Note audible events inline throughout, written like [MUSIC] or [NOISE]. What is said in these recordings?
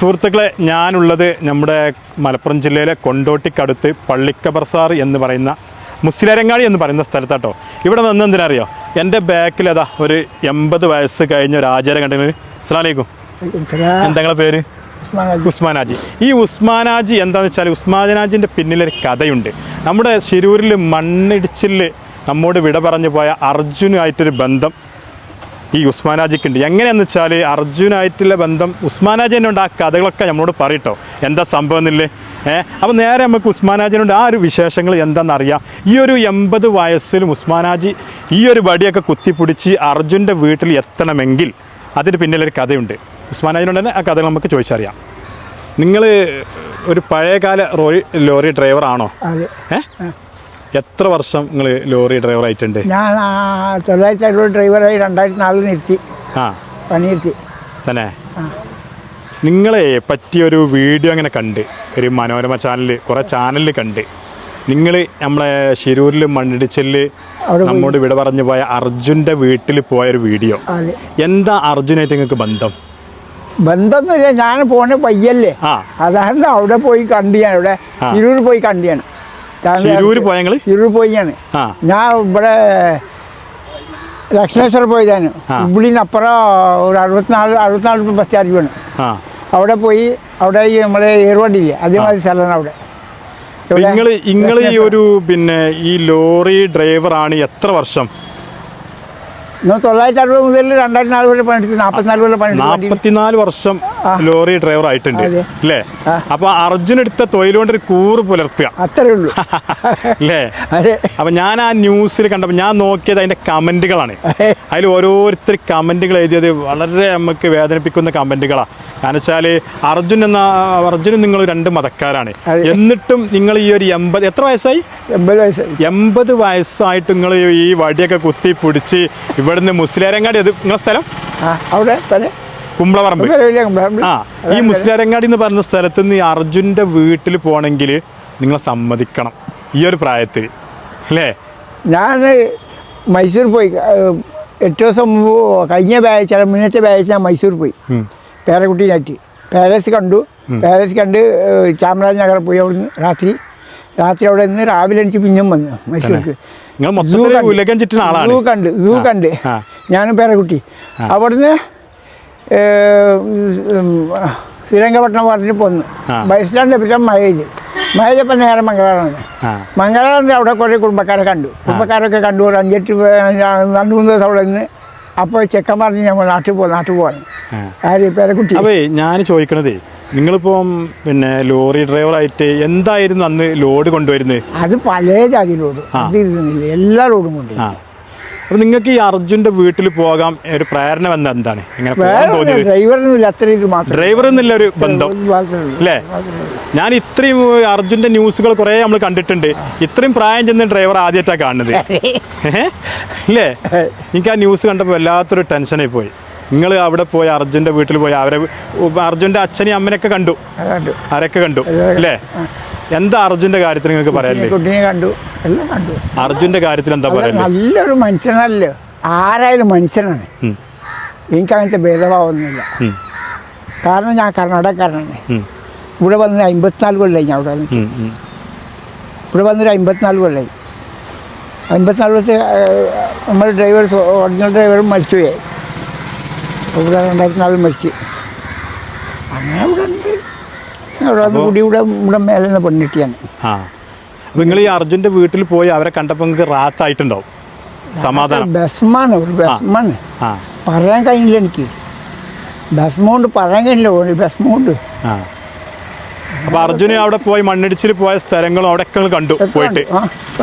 സുഹൃത്തുക്കളെ ഞാനുള്ളത് നമ്മുടെ മലപ്പുറം ജില്ലയിലെ കൊണ്ടോട്ടിക്കടുത്ത് പള്ളിക്കബർസാർ എന്ന് പറയുന്ന മുസ്ലിരങ്ങാടി എന്ന് പറയുന്ന സ്ഥലത്താട്ടോ. ഇവിടെ നിന്ന് എന്തിനറിയോ? എന്റെ ബാക്കിൽ അതാ ഒരു എൺപത് വയസ്സ് കഴിഞ്ഞ ഒരു ആചാരം കണ്ടെങ്കിൽ അസ്ലാമലൈക്കും എന്താ പേര്? ഉസ്മാനാജി ഈ ഉസ്മാനാജി എന്താണെന്ന് വെച്ചാൽ ഉസ്മാനാജിന്റെ പിന്നിലൊരു കഥയുണ്ട്. നമ്മുടെ ശിരൂരിൽ മണ്ണിടിച്ചിൽ നമ്മോട് വിട പറഞ്ഞു പോയ അർജുനുമായിട്ടൊരു ബന്ധം ഈ ഉസ്മാനാജിക്ക് ഉണ്ട് എങ്ങനെയാന്ന് വെച്ചാൽ അർജുനായിട്ടുള്ള ബന്ധം ഉസ്മാനാജി തന്നെ ഉണ്ട് ആ കഥകളൊക്കെ നമ്മളോട് പറയട്ടോ. എന്താ സംഭവം എന്നില്ലേ? ഏഹ് അപ്പോൾ നേരെ നമുക്ക് ഉസ്മാനാജിനോട് ആ ഒരു വിശേഷങ്ങൾ എന്താണെന്ന് അറിയാം. ഈ ഒരു എൺപത് വയസ്സിലും ഉസ്മാനാജി ഈ ഒരു വടിയൊക്കെ കുത്തിപ്പിടിച്ച് അർജുന്റെ വീട്ടിൽ എത്തണമെങ്കിൽ അതിന് പിന്നിലൊരു കഥയുണ്ട്. ഉസ്മാനാജിനോട് തന്നെ ആ കഥകൾ നമുക്ക് ചോദിച്ചറിയാം. നിങ്ങൾ ഒരു പഴയകാല റോയി ലോറി ഡ്രൈവർ ആണോ അതെ ഏഹ് എത്ര വർഷം നിങ്ങൾ ലോറി ഡ്രൈവർ ആയിട്ടുണ്ട്? ഞാൻ തൊള്ളായിരത്തി അറുപത് ഡ്രൈവറായി രണ്ടായിരത്തി നാലിൽ നിർത്തി. ആ. പണി നിർത്തി. തന്നെ. നിങ്ങളെ പറ്റിയൊരു വീഡിയോ അങ്ങനെ കണ്ട് ഒരു മനോരമ ചാനൽ കുറേ ചാനലിൽ കണ്ട് നിങ്ങൾ നമ്മളെ ശിരൂരിൽ മണ്ണിടിച്ചൽ നമ്മോട് വിട പറഞ്ഞു പോയ അർജുന്റെ വീട്ടിൽ പോയൊരു വീഡിയോ. എന്താ അർജുനായിട്ട് നിങ്ങൾക്ക് ബന്ധം? ബന്ധമൊന്നുമില്ല ഞാൻ പോണ പയ്യല്ലേ. അതാണ് അവിടെ പോയി കണ്ടു ഞാൻ ഇവിടെ ശിരൂർ പോയി കണ്ടു ഞാൻ. തിരൂർ പോയി ഞാൻ ഇവിടെ ലക്ഷ്മേശ്വരം പോയതാണ്. ആ. ഇവിടുന്ന് അപ്പുറം ഒരു അറുപത്തിനാല് അറുപത്തിനാല് ബസ് ചാർജ് വേണം അവിടെ പോയി അവിടെ ഈ നമ്മുടെ ഏർവാടിയില്ലേ അതേമാതിരി സ്ഥലമാണ് അവിടെ. നിങ്ങൾ നിങ്ങൾ ഈ ഒരു പിന്നെ ഈ ലോറി ഡ്രൈവറാണ് എത്ര വർഷം? തൊള്ളായിരത്തി അറുപത് മുതൽ രണ്ടായിരത്തി നാല് വരെ പണിയെടുത്ത് നാൽപ്പത്തിനാല് വരെ നാൽപ്പത്തിനാല് വർഷം ലോറി ഡ്രൈവർ ആയിട്ടുണ്ട്. അല്ലേ. അപ്പൊ അർജുൻ എടുത്ത തൊഴിലുകൊണ്ട് ഒരു കൂറ് പുലർത്തുക. അത്രേ ഉള്ളൂ. [LAUGHS] അല്ലേ? അപ്പൊ ഞാൻ ആ ന്യൂസിൽ കണ്ടപ്പോൾ ഞാൻ നോക്കിയത് അതിന്റെ കമന്റുകളാണ്. അതിൽ ഓരോരുത്തർ കമന്റുകൾ എഴുതിയത് വളരെ നമുക്ക് വേദനിപ്പിക്കുന്ന കമന്റുകളാണ് കാരണം വെച്ചാൽ അർജുൻ എന്ന അർജുനും നിങ്ങൾ രണ്ട് മതക്കാരാണ്. എന്നിട്ടും നിങ്ങൾ ഈ ഒരു എൺപത് എത്ര വയസ്സായി? എൺപത് വയസ്സായി എൺപത് വയസ്സായിട്ട് നിങ്ങൾ ഈ വടിയൊക്കെ കുത്തി പിടിച്ച് ഇവിടുന്ന് മുസ്ലിയാരങ്ങാടി അത് നിങ്ങളെ സ്ഥലം? അവിടെ തന്നെ. ആ ഈ മുസ്ലിയാരങ്ങാടി എന്ന് പറഞ്ഞ സ്ഥലത്ത് നിന്ന് ഈ അർജുന്റെ വീട്ടിൽ പോകണമെങ്കിൽ നിങ്ങൾ സമ്മതിക്കണം. ഈ ഒരു പ്രായത്തിൽ. അല്ലേ? ഞാൻ മൈസൂർ പോയി. എട്ട് ദിവസം കഴിഞ്ഞ ബാച്ച് മുന്നത്തെ ബാച്ച് ഞാൻ മൈസൂർ പോയി. പേരക്കുട്ടീനായിട്ട് പാലസ് കണ്ടു. പാലസ് കണ്ട് ചാമരാജനഗർ ചാമരാജ് നഗർ പോയി അവിടുന്ന് രാത്രി. രാത്രി അവിടെ നിന്ന് രാവിലെ എനിക്ക് പിന്നും വന്നു മൈസൂർക്ക്. സൂ കണ്ട്. സൂ കണ്ട്. ഞാനും പേരക്കുട്ടി. അവിടുന്ന് ശ്രീരംഗപട്ടണം പറഞ്ഞിട്ട് പോന്നു. ബസ് സ്റ്റാൻഡ് എത്തിയാൽ മഹേജ്. മഹേജ് ഇപ്പം നേരെ മംഗളാണ് മംഗളാന്ന് അവിടെ കുറേ കുടുംബക്കാരെ കണ്ടു. കുടുംബക്കാരൊക്കെ കണ്ടു. ഒരു അഞ്ചെട്ട് രണ്ട് മൂന്ന് ദിവസം അവിടെ നിന്ന് അപ്പോൾ ചെക്കൻ പറഞ്ഞ് ഞങ്ങൾ നാട്ടിൽ പോകാം നാട്ടിൽ പോകാൻ. ആര് പേരക്കുട്ടി? അപ്പേ ഞാൻ ചോദിക്കണതേ നിങ്ങളിപ്പം പിന്നെ ലോറി ഡ്രൈവർ ഡ്രൈവറായിട്ട് എന്തായിരുന്നു അന്ന് ലോഡ് കൊണ്ടുവരുന്നത്? അത് പല ജാതി ലോഡ്. അത് ഇരുന്നില്ല എല്ലാ ലോഡും കൊണ്ട് അപ്പൊ നിങ്ങൾക്ക് ഈ അർജുന്റെ വീട്ടിൽ പോകാം ഒരു പ്രേരണ വന്ന എന്താണ്? ഇങ്ങനെ പോകാൻ തോന്നിയത് അത്ര ഇത് മാത്രം ഡ്രൈവർ എന്നുള്ള ഒരു ബന്ധം. അല്ലേ? ഞാൻ ഇത്രയും അർജുന്റെ ന്യൂസുകൾ കുറേ നമ്മൾ കണ്ടിട്ടുണ്ട്. ഇത്രയും പ്രായം ചെന്ന ഡ്രൈവർ ആദ്യമായിട്ടാണ് കാണുന്നത്. അല്ലേ എനിക്ക് ആ ന്യൂസ് കണ്ടപ്പോൾ വല്ലാത്തൊരു ടെൻഷനായി പോയി. നിങ്ങൾ അവിടെ പോയി അർജുന്റെ വീട്ടിൽ പോയി അവരെ അർജുന്റെ അച്ഛനെയും അമ്മനെയൊക്കെ കണ്ടു? ആരൊക്കെ കണ്ടു. അല്ലേ? എന്താ അർജുന്റെ കാര്യത്തിൽ നിങ്ങൾക്ക് കുട്ടീനെ കണ്ടു. എല്ലാം കണ്ടു. അർജുന്റെ കാര്യത്തിൽ എന്താ പറയുക നല്ലൊരു മനുഷ്യനല്ലേ. ആരായാലും മനുഷ്യനാണ്. എനിക്ക് അങ്ങനത്തെ ഭേദഭാവമൊന്നുമില്ല. കാരണം ഞാൻ കർണാടകക്കാരനാണ്. ഇവിടെ വന്ന് അമ്പത്തിനാല് കൊല്ലായി ഞാൻ അവിടെ വന്നിട്ട്. ഇവിടെ വന്നൊരു അമ്പത്തിനാല് കൊല്ലമായി അമ്പത്തിനാല് കൊല്ലത്തെ നമ്മുടെ ഡ്രൈവർ ഒറിജിനൽ ഡ്രൈവറും മരിച്ചുപോയി. ഇവിടെ രണ്ടായിരത്തി നാലിൽ മരിച്ച്. അങ്ങനെ ഇവിടെ ഉണ്ട്. അവിടെ വന്ന് കുടി ഇവിടെ ഇവിടെ മേലെ നിന്ന് പെണ്ണിട്ടിയാണ് നിങ്ങൾ ഈ അർജുന്റെ വീട്ടിൽ പോയി അവരെ കണ്ടപ്പോൾ നിങ്ങൾക്ക് റാത്തായിട്ടുണ്ടാവും സമാധാനം. ബസ്മാണ് ഒരു ബസ്മാണ് പറയാൻ കഴിഞ്ഞില്ല എനിക്ക്. ബസ്മോണ്ട് പറയാൻ കഴിഞ്ഞില്ല ഒരു ബസ്മ അപ്പൊ അർജുന് അവിടെ പോയി മണ്ണിടിച്ചിൽ പോയ സ്ഥലങ്ങളും അവിടെ കണ്ടു പോയിട്ട്.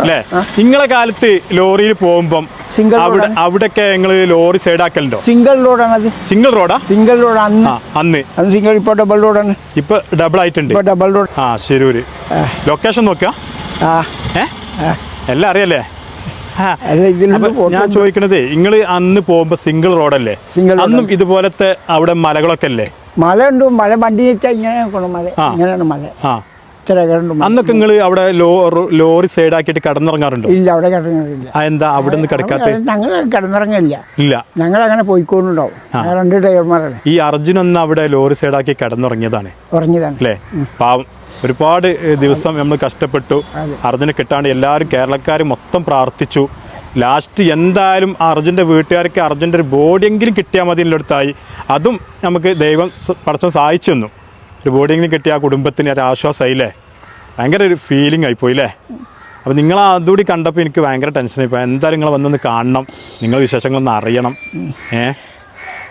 അല്ലേ? നിങ്ങളെ കാലത്ത് ലോറിയിൽ പോകുമ്പം സിംഗിൾ അവിടെ ലോറി അവിടെയൊക്കെ നിങ്ങൾ ലോറി സൈഡാക്കലുണ്ടോ സിംഗിൾ റോഡാണ് അത്. സിംഗിൾ റോഡാ സിംഗിൾ റോഡ് അന്ന്. അന്ന് സിംഗിൾ ഇപ്പോൾ ഡബിൾ റോഡാണ് ഇപ്പൊ ഡബിൾ ആയിട്ടുണ്ട്. ഡബിൾ റോഡ് ആ ശരൂര് ലൊക്കേഷൻ നോക്കുക ആ. എല്ലാം അറിയല്ലേ? ഞാൻ ചോദിക്കണതേ നിങ്ങൾ അന്ന് പോകുമ്പോ സിംഗിൾ റോഡല്ലേ അന്നും ഇതുപോലത്തെ അവിടെ മലകളൊക്കെ അല്ലേ? മല ഉണ്ട്. മല വണ്ടി ഇങ്ങനെ മല. ഇങ്ങനെയാണ് മല. അന്നൊക്കെ നിങ്ങൾ അവിടെ ലോറി ലോറി സൈഡാക്കിയിട്ട് കിടന്നുറങ്ങാറുണ്ടോ? ഇല്ല അവിടെ കിടന്നില്ല എന്താ അവിടെ നിന്ന് കിടക്കാത്ത? ഞങ്ങൾ കിടന്നിറങ്ങില്ല ഇല്ല. ഞങ്ങൾ അങ്ങനെ പോയിക്കൊണ്ടുണ്ടാവും രണ്ട് ഡ്രൈവർമാരാണ് ഈ അർജുൻ ഒന്ന് അവിടെ ലോറി സൈഡ് ആക്കി കിടന്നുറങ്ങിയതാണ്. ഉറങ്ങിയതാണ്. അല്ലേ? പാവം. ഒരുപാട് ദിവസം നമ്മൾ കഷ്ടപ്പെട്ടു. അർജുനെ കിട്ടാണ്ട് എല്ലാവരും കേരളക്കാർ മൊത്തം പ്രാർത്ഥിച്ചു. ലാസ്റ്റ് എന്തായാലും അർജുന്റെ വീട്ടുകാർക്ക് അർജുന്റെ ഒരു ബോഡിയെങ്കിലും കിട്ടിയാൽ മതി എന്നുള്ളടത്തായി. അതും നമുക്ക് ദൈവം പടച്ചം സഹായിച്ചു തന്നു. ഒരു ബോഡിയെങ്കിലും കിട്ടിയ ആ കുടുംബത്തിന് ഒരു ആശ്വാസമായില്ലേ ഭയങ്കര ഒരു ഫീലിംഗ് ആയിപ്പോയി അല്ലേ അപ്പോൾ നിങ്ങൾ അതുകൂടി കണ്ടപ്പോൾ എനിക്ക് ഭയങ്കര ടെൻഷനായി പോയി എന്തായാലും നിങ്ങൾ വന്നൊന്ന് കാണണം. നിങ്ങൾ വിശേഷങ്ങളൊന്ന് അറിയണം. ഏ?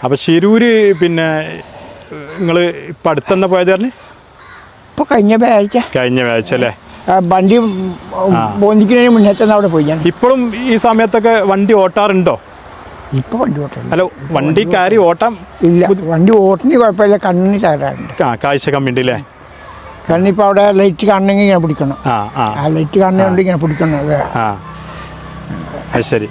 അപ്പോൾ ശിരൂര് പിന്നെ നിങ്ങൾ ഇപ്പം അടുത്തെന്നാ പോയത് പറഞ്ഞു? ഇപ്പോൾ കഴിഞ്ഞ വ്യാഴ്ച. കഴിഞ്ഞ വ്യാഴ്ച അല്ലേ? വണ്ടി ബോന്തിക്കുന്നതിന് മുന്നേ തന്നെ അവിടെ പോയി ഞാൻ. ഇപ്പോഴും ഈ സമയത്തൊക്കെ വണ്ടി ഓട്ടാറുണ്ടോ? ഇപ്പൊ വണ്ടി ഓട്ടം ഹലോ വണ്ടി കയറി ഓട്ടം ഇല്ല വണ്ടി ഓട്ടിന് കുഴപ്പമില്ല കണ്ണിന് തകരാറുണ്ട് ആ കാഴ്ച കമ്മിണ്ട് അല്ലേ ഇപ്പൊ അവിടെ ലൈറ്റ് കാണണമെങ്കിൽ ഇങ്ങനെ പിടിക്കണം. ആ ലൈറ്റ് കാണുന്നതുകൊണ്ട് ഇങ്ങനെ പിടിക്കണം. ആ ശരി.